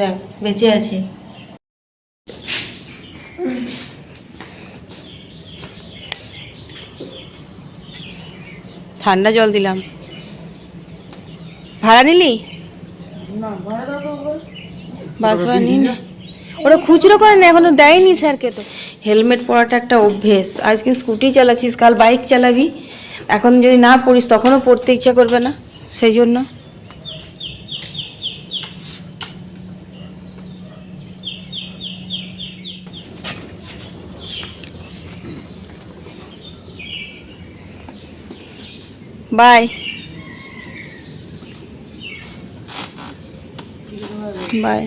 দেখ বেঁচে আছে। ঠান্ডা জল দিলাম। ভাড়া নিলি? বাস ভাড়া নিই না ওরা খুচরো করে না এখনও দেয়নি স্যারকে তো। হেলমেট পরাটা একটা অভ্যেস। আজকে স্কুটি চালাচ্ছিস কাল বাইক চালাবি। এখন যদি না পড়িস তখনও পড়তে ইচ্ছা করবে না সেই জন্য। বাই বাই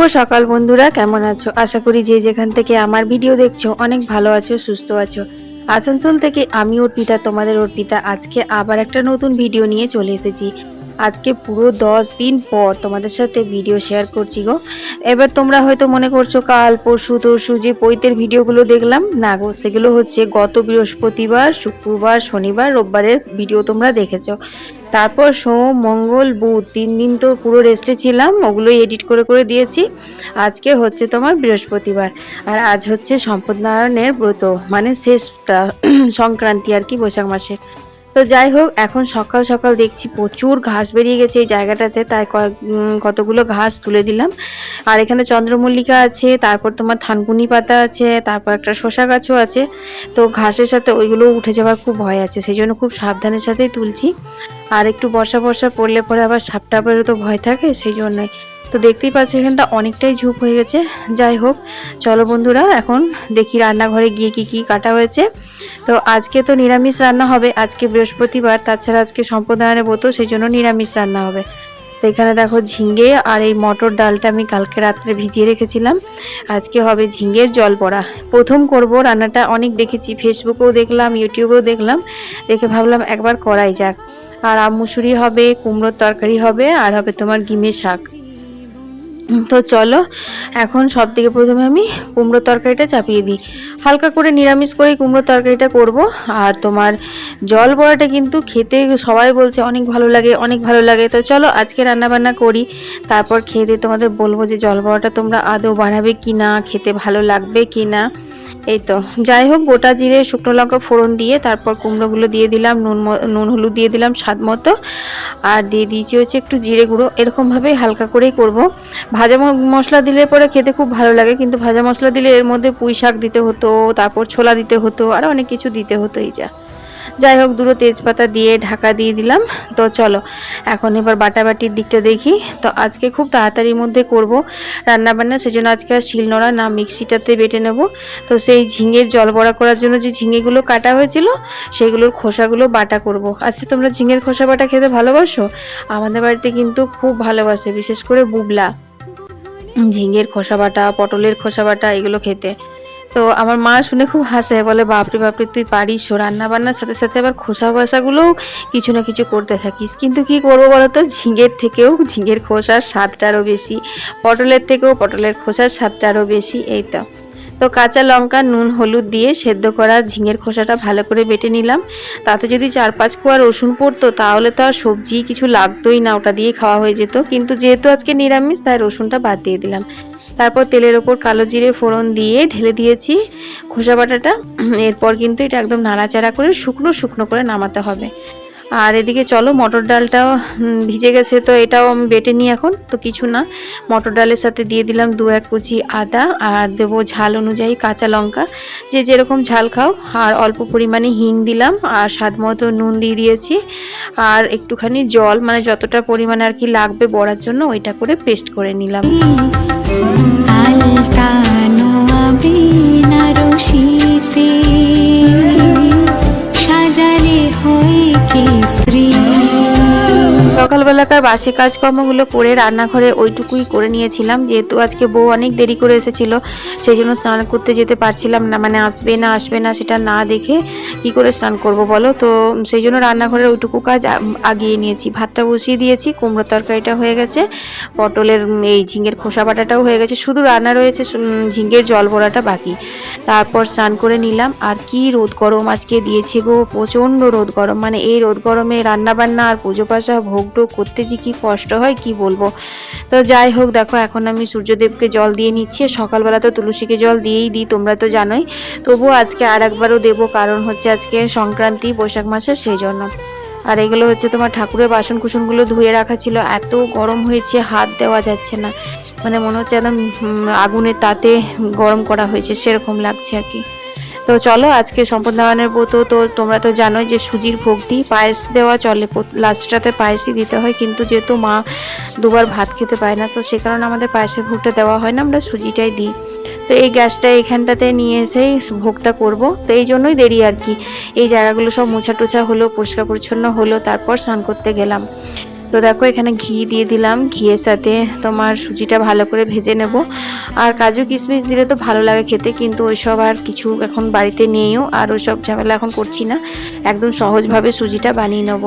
শুভ সকাল বন্ধুরা, কেমন আছো? আশা করি যে যেখান থেকে আমার ভিডিও দেখছ, অনেক ভালো আছো, সুস্থ আছো। আসানসোল থেকে আমি অর্পিতা, তোমাদের অর্পিতা, আজকে আবার একটা নতুন ভিডিও নিয়ে চলে এসেছি। আজকে পুরো দশ দিন পর তোমাদের সাথে ভিডিও শেয়ার করছি গো। এবার তোমরা হয়তো মনে করছ, কাল, পরশু, তরশু যে পৈতের ভিডিওগুলো দেখলাম, না গো, সেগুলো হচ্ছে গত বৃহস্পতিবার, শুক্রবার, শনিবার, রোববারের ভিডিও তোমরা দেখেছ। তারপর সোম, মঙ্গল, বুধ, তিন দিন তো পুরো রেস্টে ছিলাম, ওগুলোই এডিট করে করে দিয়েছি। আজকে হচ্ছে তোমার বৃহস্পতিবার, আর আজ হচ্ছে সম্পদ নারায়ণের ব্রত মানে শেষটা, সংক্রান্তি আর কি, বৈশাখ মাসের। তো যাই হোক, এখন সকাল সকাল দেখছি প্রচুর ঘাস বেরিয়ে গেছে এই জায়গাটাতে। তাই কতগুলো ঘাস তুলে দিলাম। আর এখানে চন্দ্রমল্লিকা আছে, তারপর তোমার থানকুনি পাতা আছে, তারপর একটা শশা গাছও আছে। তো ঘাসের সাথে ওইগুলো উঠে যাওয়ার খুব ভয় আছে সেই জন্য খুব সাবধানের সাথেই তুলছি। আর একটু বর্ষা বর্ষা পড়লে পরে আবার সাপ টাপেরও তো ভয় থাকে, সেই জন্যই তো দেখতেই পাচ্ছ, এখানটা অনেকটাই ঝুপ হয়ে গেছে। যাই হোক, চলো বন্ধুরা, এখন দেখি রান্নাঘরে গিয়ে কি কি কাটা হয়েছে। তো আজকে তো নিরামিষ রান্না হবে, আজকে বৃহস্পতিবার, তাছাড়া আজকে সম্প্রদায়ের বতো সেই জন্য নিরামিষ রান্না হবে। তো এখানে দেখো ঝিঙ্গে আর এই মটর ডালটা আমি কালকে রাত্রে ভিজিয়ে রেখেছিলাম। আজকে হবে ঝিঙ্গের জল পড়া প্রথম করব রান্নাটা, অনেক দেখেছি, ফেসবুকেও দেখলাম, ইউটিউবেও দেখলাম। দেখে ভাবলাম একবার করাই যাক। আর আমুসুরি হবে, কুমড়োর তরকারি হবে, আর হবে তোমার গিমে শাক। তো চলো, এখন সব থেকে প্রথমে আমি কুমড়ো তরকারিটা চাপিয়ে দিই। হালকা করে নিরামিষ করেই কুমড়ো তরকারিটা করব। আর তোমার জল বড়াটা কিন্তু খেতে সবাই বলছে অনেক ভালো লাগে, অনেক ভালো লাগে। তো চলো, আজকে রান্নাবান্না করি। তারপর খেয়ে দিয়ে তোমাদের বলব যে জল বড়াটা তোমরা আদৌ বানাবে কি না খেতে ভালো লাগবে কি না এই তো, যাই হোক, গোটা জিরে, শুকনো লঙ্কা ফোড়ন দিয়ে তারপর কুমড়োগুলো দিয়ে দিলাম, নুন নুন হলুদ দিয়ে দিলাম স্বাদ মতো। আর দিয়ে দিয়েছি হচ্ছে একটু জিরে গুঁড়ো, এরকমভাবেই হালকা করেই করব। ভাজা মশলা দিলে পরে খেতে খুব ভালো লাগে, কিন্তু ভাজা মশলা দিলে এর মধ্যে পুঁই শাক দিতে হতো, তারপর ছোলা দিতে হতো আর অনেক কিছু দিতে হতো এই যা। যাই হোক, দুটো তেজপাতা দিয়ে ঢাকা দিয়ে দিলাম। তো চলো, এখন এবার বাটাবাটির দিকটা দেখি। তো আজকে খুব তাড়াতাড়ির মধ্যে করব রান্না বান্না সেজন্য আজকে আর শিলনোড়া না মিক্সিটাতে বেটে নেব। তো সেই ঝিঙের জল বড়া করার জন্য যে ঝিঙেগুলো কাটা হয়েছিল, সেগুলোর খোসাগুলো বাটা করব। আচ্ছা তোমরা ঝিঙের খোসা বাটা খেতে ভালোবাসো? আমাদের বাড়িতে কিন্তু খুব ভালোবাসে, বিশেষ করে বুবলা। ঝিঙের খোসা বাটা, পটলের খোসা বাটা, এগুলো খেতে। তো আমার মা শুনে খুব হাসে, বলে, বাপরে বাপরে, তুই পারিস রান্না বান্নার সাথে সাথে আবার খোসা বসাগুলোও কিছু না কিছু করতে থাকিস। কিন্তু কি করব বলতো? ঝিঙের থেকেও ঝিঙের খোসার স্বাদটা আরও বেশি, পটলের থেকেও পটলের খোসার স্বাদটা আরও বেশি, এই তো। তো কাঁচা লঙ্কা, নুন, হলুদ দিয়ে সেদ্ধ করা ঝিঙের খোসাটা ভালো করে বেটে নিলাম। তাতে যদি চার পাঁচ কোয়া রসুন পড়তো, তাহলে তো আর সবজি কিছু লাগতোই না, ওটা দিয়ে খাওয়া হয়ে যেত। কিন্তু যেহেতু আজকে নিরামিষ, তাই রসুনটা বাদ দিয়ে দিলাম। তারপর তেলের ওপর কালো জিরে ফোড়ন দিয়ে ঢেলে দিয়েছি খোসা বাটাটা। এরপর কিন্তু এটা একদম নাড়াচাড়া করে শুকনো শুকনো করে নামাতে হবে। আর এদিকে চলো মটর ডালটাও ভিজে গেছে তো এটাও আমি বেটে নিই এখন, তো কিছু না। মটর ডালের সাথে দিয়ে দিলাম দু এক কুচি আদা আর দেবো ঝাল অনুযায়ী কাঁচা লঙ্কা। যে যেরকম ঝাল খাও, আর অল্প পরিমাণে হিং দিলাম আর স্বাদ মতো নুন দিয়ে দিয়েছি। আর একটুখানি জল মানে যতটা পরিমাণে আর কি লাগবে বড়ার জন্য ওইটা করে পেস্ট করে নিলাম। अल्ता न बिना रुशिफे शे हे स्त्री। সাজালে কে স্ত্রী সকালবেলা টুকটাকার বাসি কাজকর্মগুলো করে রান্নাঘরে ওইটুকুই করে নিয়েছিলাম। যেহেতু আজকে বউ অনেক দেরি করে এসেছিল, সেই জন্য স্নান করতে যেতে পারছিলাম না। মানে আসবে না আসবে না সেটা না দেখে কি করে স্নান করব বলো? তো সেই জন্য রান্নাঘরের ওইটুকু কাজ আগিয়ে নিয়েছি। ভাতটা বসিয়ে দিয়েছি কুমড়ো তরকারিটা হয়ে গেছে, পটলের এই ঝিঙের খোসা বাটাটাও হয়ে গেছে। শুধু রান্না রয়েছে ঝিঙের জল ভরাটা বাকি। তারপর স্নান করে নিলাম। আর কি রোদ গরম আজকে দিয়েছে গো, প্রচণ্ড রোদ গরম। মানে এই রোদ গরমে রান্না বান্না আর পুজো পাশা ভোগ টোগ করতে যে কি কষ্ট হয়, কি বলব? তো যাই হোক, দেখো, এখন আমি সূর্যদেবকে জল দিয়ে নিচ্ছি। সকালবেলা তো তুলসীকে জল দিয়েই দিই, তোমরা তো জানোই। তবুও আজকে আর একবারও দেবো, কারণ হচ্ছে আজকে সংক্রান্তি, বৈশাখ মাসের সেই জন্য আর এগুলো হচ্ছে তোমার ঠাকুরের বাসন কুসনগুলো ধুয়ে রাখা ছিল। এত গরম হয়েছে, হাত দেওয়া যাচ্ছে না। মানে মনে হচ্ছে একদম আগুনের তাতে গরম করা হয়েছে, সেরকম লাগছে আর কি। তো চলো, আজকে সম্পদ নারায়ণের ব্রত তো তোমরা তো জানোই যে সুজির ভোগ দিই পায়েস দেওয়া চলে। লাস্টটাতে পায়েসই দিতে হয়, কিন্তু যেহেতু মা দুবার ভাত খেতে পায় না, তো সে কারণে আমাদের পায়েসের ভোগটা দেওয়া হয় না, আমরা সুজিটাই দিই। তো এই গ্যাসটা এখানটাতে নিয়ে এসেই ভোগটা করব। তো এই জন্যই দেরি আর কি। এই জায়গাগুলো সব মোছা টোছা হলো পরিষ্কার পরিচ্ছন্ন হলো, তারপর স্নান করতে গেলাম। তো দেখো, এখানে ঘি দিয়ে দিলাম। ঘিয়ের সাথে তোমার সুজিটা ভালো করে ভেজে নেব। আর কাজু কিশমিশ দিলে তো ভালো লাগে খেতে, কিন্তু ওইসব আর কিছু এখন বাড়িতে নেইও, আর ওইসব ঝামেলা এখন করছি না। একদম সহজভাবে সুজিটা বানিয়ে নেব।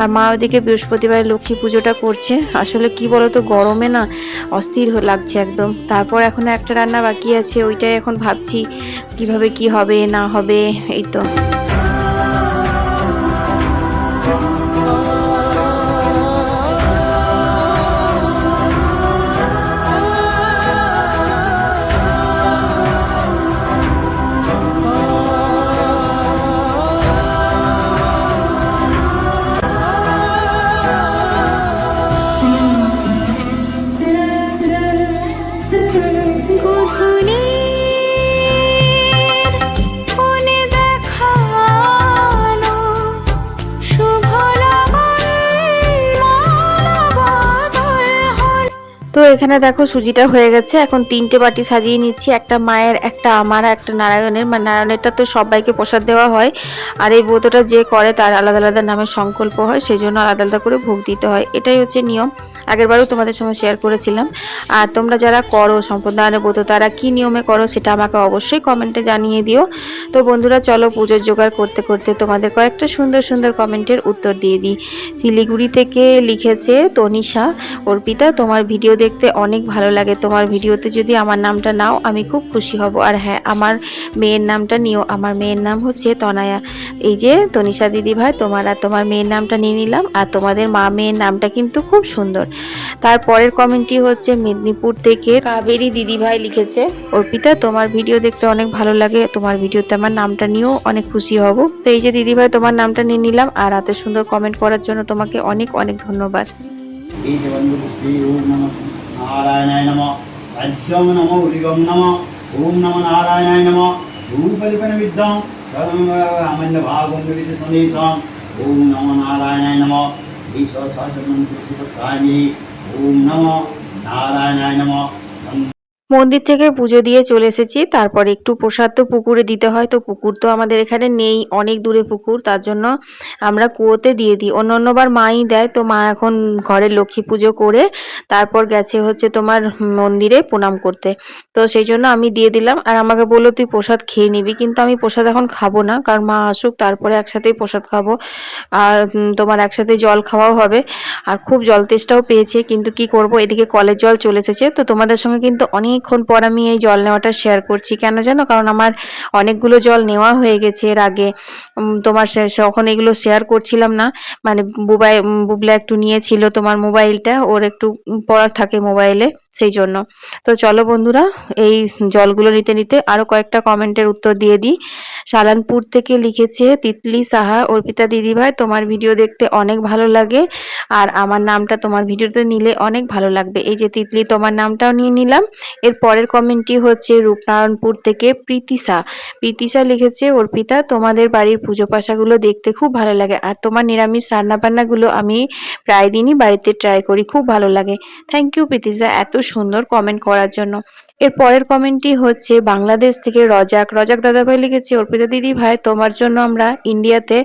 আর মা ওদিকে বৃহস্পতিবার লক্ষ্মী পুজোটা করছে। আসলে কি বলতো, গরমে না অস্থির লাগছে একদম। তারপর এখন একটা রান্না বাকি আছে, ওইটাই এখন ভাবছি কীভাবে কি হবে, না হবে, এই তো। এখানে দেখো সুজিটা হয়ে গেছে। এখন তিনটে বাটি সাজিয়ে নিচ্ছি। একটা মায়ের, একটা আমার একটা নারায়ণের। মানে নারায়ণেরটা তো সবাইকে প্রসাদ দেওয়া হয়। আর এই ব্রতটা যে করে তার আলাদা আলাদা নামে সংকল্প হয়। সেই জন্য আলাদা আলাদা করে ভোগ দিতে হয়। এটাই হচ্ছে নিয়ম। আগেরবারও তোমাদের সঙ্গে শেয়ার করেছিলাম। আর তোমরা যারা করো, সম্প্রদায়ের ব্রত তারা কি নিয়মে করো সেটা আমাকে অবশ্যই কমেন্টে জানিয়ে দিও। তো বন্ধুরা, চলো পুজোর জোগাড় করতে করতে তোমাদের কয়েকটা সুন্দর সুন্দর কমেন্টের উত্তর দিয়ে দিই। শিলিগুড়ি থেকে লিখেছে, তনিষা, অর্পিতা, তোমার ভিডিও দেখতে অনেক ভালো লাগে। তোমার ভিডিওতে যদি আমার নামটা নাও, আমি খুব খুশি হব। আর হ্যাঁ আমার মেয়ের নামটা নিও। আমার মেয়ের নাম হচ্ছে তনায়া। এই যে, তনিষা দিদি ভাই তোমার আর তোমার মেয়ের নামটা নিয়ে নিলাম। আর তোমাদের মা মেয়ের নামটা কিন্তু খুব সুন্দর। তারপরের কমেন্টটি হচ্ছে মেদিনীপুর থেকে কাবেরী দিদিভাই লিখেছে অর্পিতা তোমার ভিডিও দেখতে অনেক ভালো লাগে তোমার ভিডিওতে আমার নামটা নিয়েও অনেক খুশি হব। তো এই যে দিদিভাই তোমার নামটা নিয়ে নিলাম আর এত সুন্দর কমেন্ট করার জন্য তোমাকে অনেক অনেক ধন্যবাদ। এই যে ওম নম। ఈశ్వర సహస్రనామం కానీ ఓం నమో నారాయణాయ నమో. মন্দির থেকে পুজো দিয়ে চলে এসেছি। তারপরে একটু প্রসাদ তো পুকুরে দিতে হয়, তো পুকুর তো আমাদের এখানে নেই, অনেক দূরে পুকুর, তার জন্য আমরা কুয়োতে দিয়ে দিই। অন্য অন্যবার মাই দেয়, তো মা এখন ঘরে লক্ষ্মী পুজো করে তারপর গেছে হচ্ছে তোমার মন্দিরে প্রণাম করতে। তো সেই জন্য আমি দিয়ে দিলাম, আর আমাকে বলল, তুই প্রসাদ খেয়ে নিবি। কিন্তু আমি প্রসাদ এখন খাব না, কারণ মা আসুক, তারপরে একসাথেই প্রসাদ খাব। আর তোমার একসাথে জল খাওয়াও হবে। আর খুব জল তেষ্টাও পেয়েছে, কিন্তু কি করব? এদিকে কলের জল চলে এসেছে। তো তোমাদের সঙ্গে কিন্তু অনেকক্ষণ পর আমি এই জল নেওয়াটা শেয়ার করছি। কেন জানো? কারণ আমার অনেকগুলো জল নেওয়া হয়ে গেছে এর আগে। তোমার যখন এগুলো শেয়ার করছিলাম না। মানে বুবাই বুবলা একটু নিয়েছিল তোমার মোবাইলটা। ওর একটু পড়ার থাকে মোবাইলে। সেই জন্য। তো চলো বন্ধুরা, এই জলগুলো নিতে নিতে আরও কয়েকটা কমেন্টের উত্তর দিয়ে দিই। সালানপুর থেকে লিখেছে, তিতলি সাহা, অর্পিতা দিদিভাই, তোমার ভিডিও দেখতে অনেক ভালো লাগে আর আমার নামটা তোমার ভিডিওতে নিলে অনেক ভালো লাগবে। এই যে তিতলি, তোমার নামটাও নিয়ে নিলাম। এর পরের কমেন্টটি হচ্ছে রূপনারায়ণপুর থেকে প্রীতিশা প্রীতিশা লিখেছে, অর্পিতা, তোমাদের বাড়ির পুজো পাশাগুলো দেখতে খুব ভালো লাগে আর তোমার নিরামিষ রান্নাবান্নাগুলো আমি প্রায় দিনই বাড়িতে ট্রাই করি, খুব ভালো লাগে। থ্যাংক ইউ প্রীতিশা এত সুন্দর কমেন্ট করার জন্য। এর পরের কমেন্টটি হচ্ছে বাংলাদেশ থেকে রজাক। রজাক দাদাভাই লিখেছে, অর্পিতা দিদি ভাই, তোমার জন্য আমরা ইন্ডিয়াতে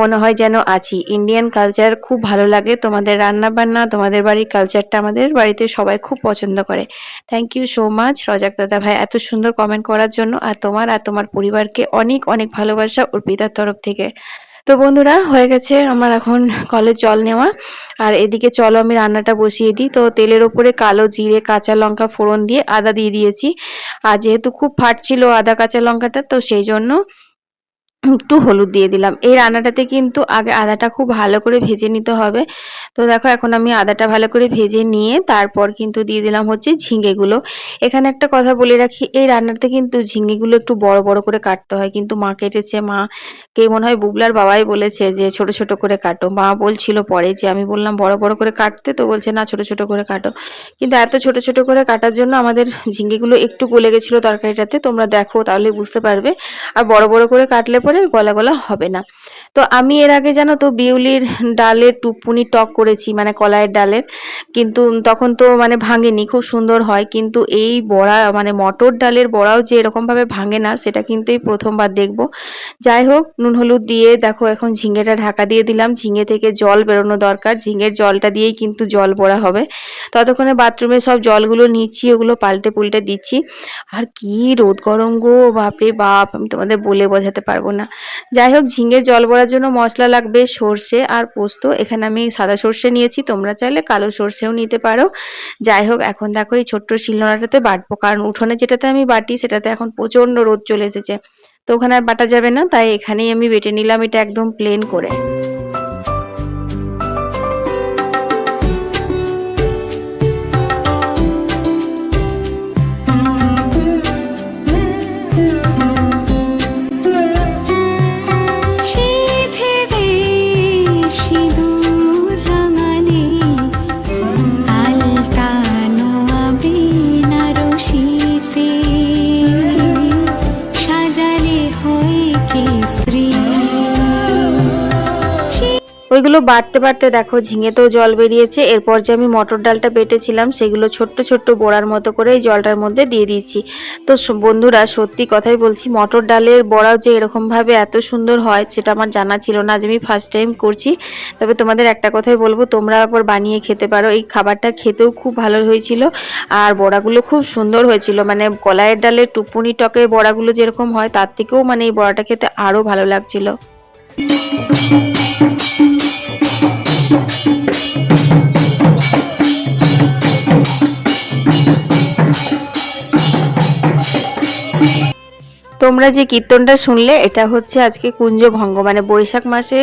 মনে হয় যেন আছি। ইন্ডিয়ান কালচার খুব ভালো লাগে। তোমাদের রান্না বান্না তোমাদের বাড়ির কালচারটা আমাদের বাড়িতে সবাই খুব পছন্দ করে। Thank you so much Razzak দাদা ভাই এত সুন্দর কমেন্ট করার জন্য। আর তোমার আর তোমার পরিবারকে অনেক অনেক ভালোবাসা অর্পিতার তরফ থেকে। তো বন্ধুরা, হয়ে গেছে আমার এখন কলে জল নেওয়া। আর এদিকে চলো আমি রান্নাটা বসিয়ে দিই। তো তেলের ওপরে কালো জিরে, কাঁচা লঙ্কা ফোড়ন দিয়ে আদা দিয়ে দিয়েছি। আর যেহেতু খুব ফাটছিল আদা, কাঁচা লঙ্কাটা, তো সেই জন্য একটু হলুদ দিয়ে দিলাম। এই রান্নাটাতে কিন্তু আগে আদাটা খুব ভালো করে ভেজে নিতে হবে। তো দেখো, এখন আমি আদাটা ভালো করে ভেজে নিয়ে তারপর কিন্তু দিয়ে দিলাম হচ্ছে ঝিঙেগুলো এখানে একটা কথা বলে রাখি, এই রান্নাতে কিন্তু ঝিঙেগুলো একটু বড় বড় করে কাটতে হয়। কিন্তু মা কেটেছে, মা কে মনে হয় বুবলার বাবাই বলেছে যে, ছোট ছোট করে কাটো। মা বলছিল পরে যে, আমি বললাম বড় বড় করে কাটতে? তো বলছে, না, ছোট ছোট করে কাটো। কিন্তু এত ছোট ছোট করে কাটার জন্য আমাদের ঝিঙেগুলো একটু গলে গেছিল তরকারিটাতে। তোমরা দেখো, তাহলে বুঝতে পারবে। আর বড় বড় করে কাটলে পরে গলা গলা হবে না। তো আমি এর আগে জানো তো বিউলির ডালের টুকপুনি টক করেছি মানে কলাইয়ের ডালের। কিন্তু তখন তো মানে ভাঙেনি, খুব সুন্দর হয়। কিন্তু এই বড়া মানে মটর ডালের বড়াও যে এরকমভাবে ভাঙে না, সেটা কিন্তু এই প্রথমবার দেখব। যাই হোক, নুন হলুদ দিয়ে দেখো এখন ঝিঙেটা ঢাকা দিয়ে দিলাম। ঝিঙে থেকে জল বেরোনো দরকার। ঝিঙের জলটা দিয়েই কিন্তু জল বড়া হবে। ততক্ষণে বাথরুমে সব জলগুলো নিচ্ছি, ওগুলো পাল্টে পুল্টে দিচ্ছি। আর কি রোদ গরম গো, বাপরে বাপ, আমি তোমাদের বলে বোঝাতে পারব না। যাই হোক, ঝিঙের জল বড়ার জন্য মশলা লাগবে সর্ষে আর পোস্ত। এখানে আমি সাদা সর্ষে নিয়েছি, তোমরা চাইলে কালো সর্ষেও নিতে পারো। যাই হোক, এখন দেখো এই ছোট্ট শিলনোড়াটাতে বাটবো, কারণ উঠোনে যেটাতে আমি বাটি সেটাতে এখন প্রচণ্ড রোদ চলে এসেছে। তো ওখানে আর বাটা যাবে না, তাই এখানেই আমি বেটে নিলাম এটা একদম প্লেন করে। ওইগুলো বাড়তে বাড়তে দেখো, ঝিঙেতেও জল বেরিয়েছে। এরপর যে আমি মটর ডালটা বেটেছিলাম, সেগুলো ছোট্ট ছোট্ট বড়ার মতো করে এই জলটার মধ্যে দিয়ে দিয়েছি। তো বন্ধুরা, সত্যি কথাই বলছি, মটর ডালের বড়াও যে এরকমভাবে এত সুন্দর হয়, সেটা আমার জানা ছিল না আজ আমি ফার্স্ট টাইম করছি। তবে তোমাদের একটা কথাই বলব তোমরা একবার বানিয়ে খেতে পারো। এই খাবারটা খেতেও খুব ভালো হয়েছিল, আর বড়াগুলো খুব সুন্দর হয়েছিল। মানে কলাইয়ের ডালের টুকুনি টকের বড়াগুলো যেরকম হয়, তার থেকেও মানে এই বড়াটা খেতে আরও ভালো লাগছিল। Thank you. তোমরা যে কীর্তনটা শুনলে, এটা হচ্ছে আজকে কুঞ্জ ভঙ্গ। মানে বৈশাখ মাসে,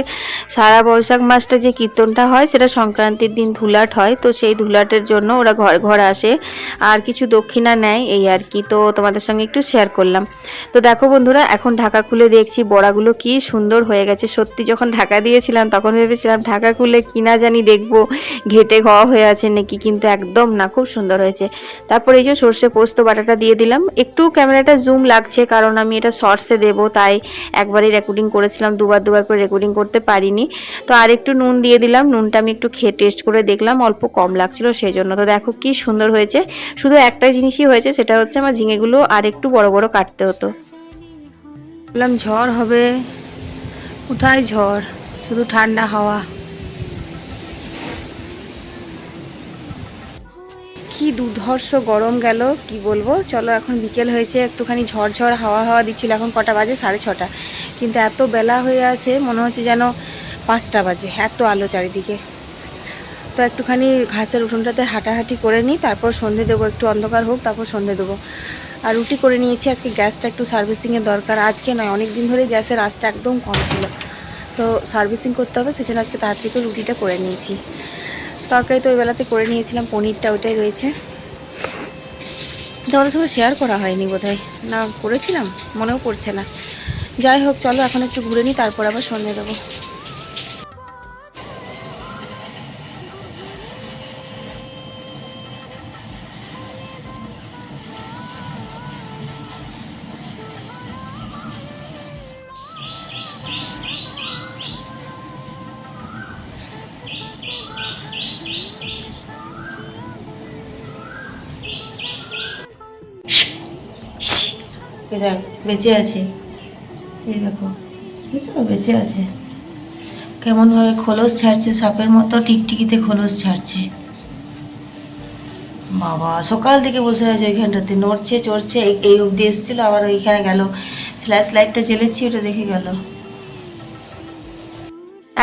সারা বৈশাখ মাসটা যে কীর্তনটা হয়, সেটা সংক্রান্তির দিন ধুলাট হয়। তো সেই ধুলাটের জন্য ওরা ঘর ঘর আসে। আর কিছু দক্ষিণা নেয়, এই আর কি। তো তোমাদের সঙ্গে একটু শেয়ার করলাম। তো দেখো বন্ধুরা, এখন ঢাকা খুলে দেখছি বড়াগুলো কি সুন্দর হয়ে গেছে। সত্যি যখন ঢাকা দিয়েছিলাম, তখন ভেবেছিলাম, ঢাকা খুলে কিনা জানি দেখব। ঘেটে ঘওয়া হয়ে আছে নাকি, কিন্তু একদম না, খুব সুন্দর হয়েছে। তারপর এই যে সর্ষে পোস্ত বাটাটা দিয়ে দিলাম। একটু ক্যামেরাটা জুম লাগছে, কারণ আমি এটা শর্টসে দেবো, তাই একবারই রেকর্ডিং করেছিলাম, দুবার দুবার করে রেকর্ডিং করতে পারিনি। তো আর একটু নুন দিয়ে দিলাম, নুনটা আমি একটু খেয়ে টেস্ট করে দেখলাম, অল্প কম লাগছিল সেই জন্য তো দেখো কি সুন্দর হয়েছে, শুধু একটা জিনিসই হয়েছে, সেটা হচ্ছে আমার ঝিঙেগুলো আর একটু বড় বড় কাটতে হতো। বললাম ঝড় হবে, কোথায় ঝড়? শুধু ঠান্ডা হাওয়া। কি দুর্ধর্ষ গরম গেল, কি বলব? চলো এখন বিকেল হয়েছে, একটুখানি ঝড়ঝড় হাওয়া হাওয়া দিচ্ছিল, এখন কটা বাজে? সাড়ে ছটা। কিন্তু এত বেলা হয়ে আছে, মনে হচ্ছে যেন পাঁচটা বাজে, এত আলো চারিদিকে। তো একটুখানি ঘাসের উঠোনটাতে হাঁটাহাঁটি করে নিই, তারপর সন্ধে দেবো, একটু অন্ধকার হোক, তারপর সন্ধে দেবো। আর রুটি করে নিয়েছি, আজকে গ্যাসটা একটু সার্ভিসিংয়ের দরকার। আজকে নয় অনেক দিন ধরে গ্যাসের আঁচটা একদম কম ছিল। তো সার্ভিসিং করতে হবে, সেজন্য আজকে তাড়াতাড়ি করে রুটিটা করে নিয়েছি। তরকারি তো ওই বেলাতে করে নিয়েছিলাম, পনিরটা ওইটাই রয়েছে। তোমাদের সঙ্গে শেয়ার করা হয়নি বোধহয়। না, করেছিলাম, মনেও পড়ছে না। যাই হোক, চলো এখন একটু ঘুরে নিই, তারপর আবার সন্ধে দেবো। দেখ বেঁচে আছে। এই দেখো বুঝছ বেঁচে আছে। কেমনভাবে খোলস ছাড়ছে, সাপের মতো টিকটিকিতে খোলস ছাড়ছে। বাবা, সকাল থেকে বসে আছে ওইখানটাতে নড়ছে, চড়ছে এই- অবধি এসেছিল, আবার ওইখানে গেল। ফ্ল্যাশ লাইটটা জ্বেলেছি, ওটা দেখে গেল।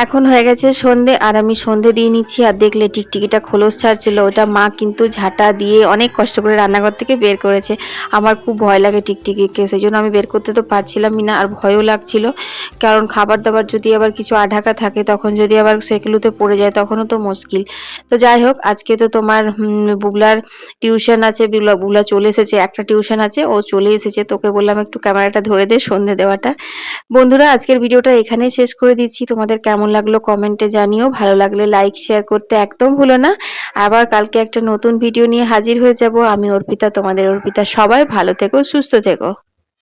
এখন হয়ে গেছে সন্ধে আর আমি সন্ধে দিয়ে নিচ্ছি আর দেখলে টিকটিকিটা খোলস ছাড়ছিল। ওটা মা কিন্তু ঝাঁটা দিয়ে অনেক কষ্ট করে রান্নাঘর থেকে বের করেছে। আমার খুব ভয় লাগে টিকটিকিকে সেই জন্য আমি বের করতে তো পারছিলামই না আর ভয়ও লাগছিল। কারণ খাবার দাবার যদি আবার কিছু আঢাকা থাকে, তখন যদি আবার সেগুলোতে পড়ে যায়, তখনও তো মুশকিল। তো যাই হোক, আজকে তো তোমার বুগলার টিউশন আছে বুগলা বুগলা চলে এসেছে, একটা টিউশন আছে, ও চলে এসেছে। তোকে বললাম একটু ক্যামেরাটা ধরে দে সন্ধে দেওয়াটা। বন্ধুরা, আজকের ভিডিওটা এখানেই শেষ করে দিচ্ছি। তোমাদের কেমন লাগল কমেন্টে জানিও। ভালো লাগলে লাইক শেয়ার করতে একদম ভুলো না। আবার কালকে একটা নতুন ভিডিও নিয়ে হাজির হয়ে যাব। আমি অর্পিতা, তোমাদের অর্পিতা। সবাই ভালো থেকো, সুস্থ থেকো।